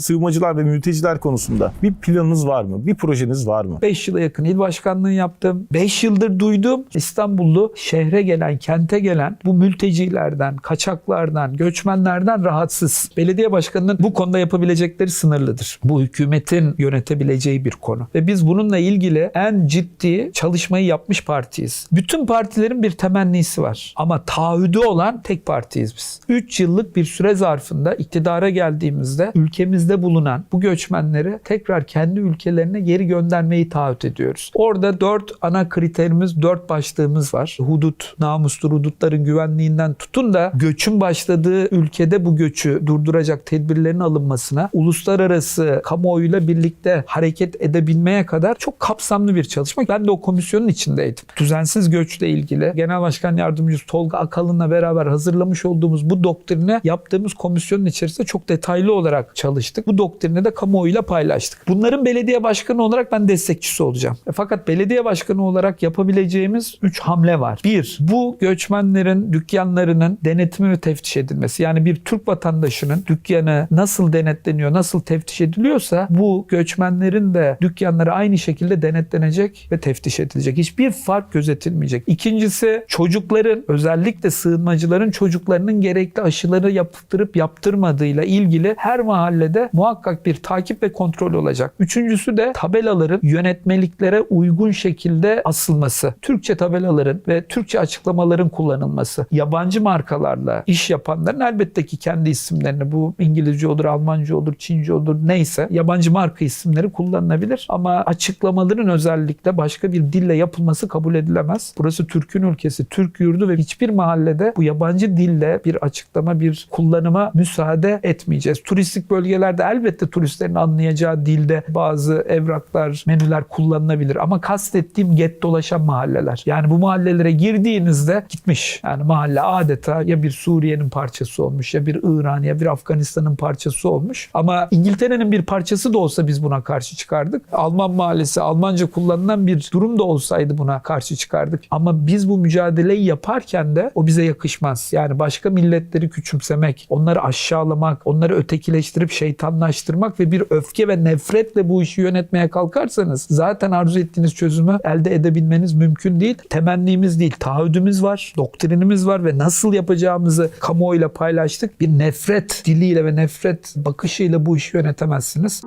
Sığınmacılar ve mülteciler konusunda bir planınız var mı? Bir projeniz var mı? 5 yıla yakın il başkanlığı yaptım. 5 yıldır duydum İstanbullu şehre gelen, kente gelen bu mültecilerden, kaçaklardan, göçmenlerden rahatsız. Belediye başkanının bu konuda yapabilecekleri sınırlıdır. Bu hükümetin yönetebileceği bir konu. Ve biz bununla ilgili en ciddi çalışmayı yapmış partiyiz. Bütün partilerin bir temennisi var. Ama taahhüdü olan tek partiyiz biz. 3 yıllık bir süre zarfında iktidara geldiğimizde ülkemizde bulunan bu göçmenleri tekrar kendi ülkelerine geri göndermeyi taahhüt ediyoruz. Orada 4 ana kriterimiz, 4 başlığımız var. Hudut, namustur, hudutların güvenliğinden tutun da göçün başladığı ülkede bu göçü durduracak tedbirlerin alınmasına, uluslararası kamuoyuyla birlikte hareket edebilmeye kadar çok kapsamlı bir çalışma. Ben de o komisyonun içindeydim. Düzensiz göçle ilgili Genel Başkan Yardımcısı Tolga Akalın'la beraber hazırlamış olduğumuz bu doktrine yaptığımız komisyonun içerisinde çok detaylı olarak çalıştık. Bu doktrini de kamuoyuyla paylaştık. Bunların belediye başkanı olarak ben destekçisi olacağım. E, Fakat belediye başkanı olarak yapabileceğimiz 3 hamle var. Bir, bu göçmenlerin dükkanlarının denetimi ve teftiş edilmesi. Yani bir Türk vatandaşının dükkanı nasıl denetleniyor, nasıl teftiş ediliyorsa bu göçmenlerin de dükkanları aynı şekilde denetlenecek ve teftiş edilecek. Hiçbir fark gözetilmeyecek. İkincisi çocukların özellikle sığınmacıların çocuklarının gerekli aşıları yaptırıp yaptırmadığıyla ilgili her mahallede muhakkak bir takip ve kontrol olacak. Üçüncüsü de tabelaların yönetmeliklere uygun şekilde asılması. Türkçe tabelaların ve Türkçe açıklamaların kullanılması. Yabancı markalarla iş yapanların elbette ki kendi isimlerini bu İngilizce olur, Almanca olur, Çince olur neyse yabancı marka isimleri kullanılabilir ama açıklamaların özellikle başka bir dille yapılması kabul edilemez. Burası Türk'ün ülkesi, Türk yurdu ve hiçbir mahallede bu yabancı dille bir açıklama, bir kullanıma müsaade etmeyeceğiz. Turistik bölgelerde elbette turistlerin anlayacağı dilde bazı evraklar, menüler kullanılabilir ama kastettiğim get dolaşan mahalleler. Yani bu mahallelere girdiğinizde gitmiş. Yani mahalle adeta ya bir Suriye'nin parçası olmuş ya bir İran ya bir Afganistan'ın parçası olmuş. Ama İngiltere'nin bir parçası da olsa biz buna karşı çıkardık. Alman mahallesi Almanca kullanılan bir durum da olsaydı buna karşı çıkardık. Ama biz bu mücadeleyi yaparken de o bize yakışmaz. Yani başka milletleri küçümsemek, onları aşağılamak, onları ötekileştirip şeytanlaştırmak ve bir öfke ve nefretle bu işi yönetmeye kalkarsanız zaten arzu ettiğiniz çözümü elde edebilmeniz mümkün değil. Temennimiz değil, taahhüdümüz var, doktrinimiz var ve nasıl yapacağımızı kamuoyuyla paylaştık. Bir nefret diliyle ve nefret bakışıyla bu işi yönetemezsiniz.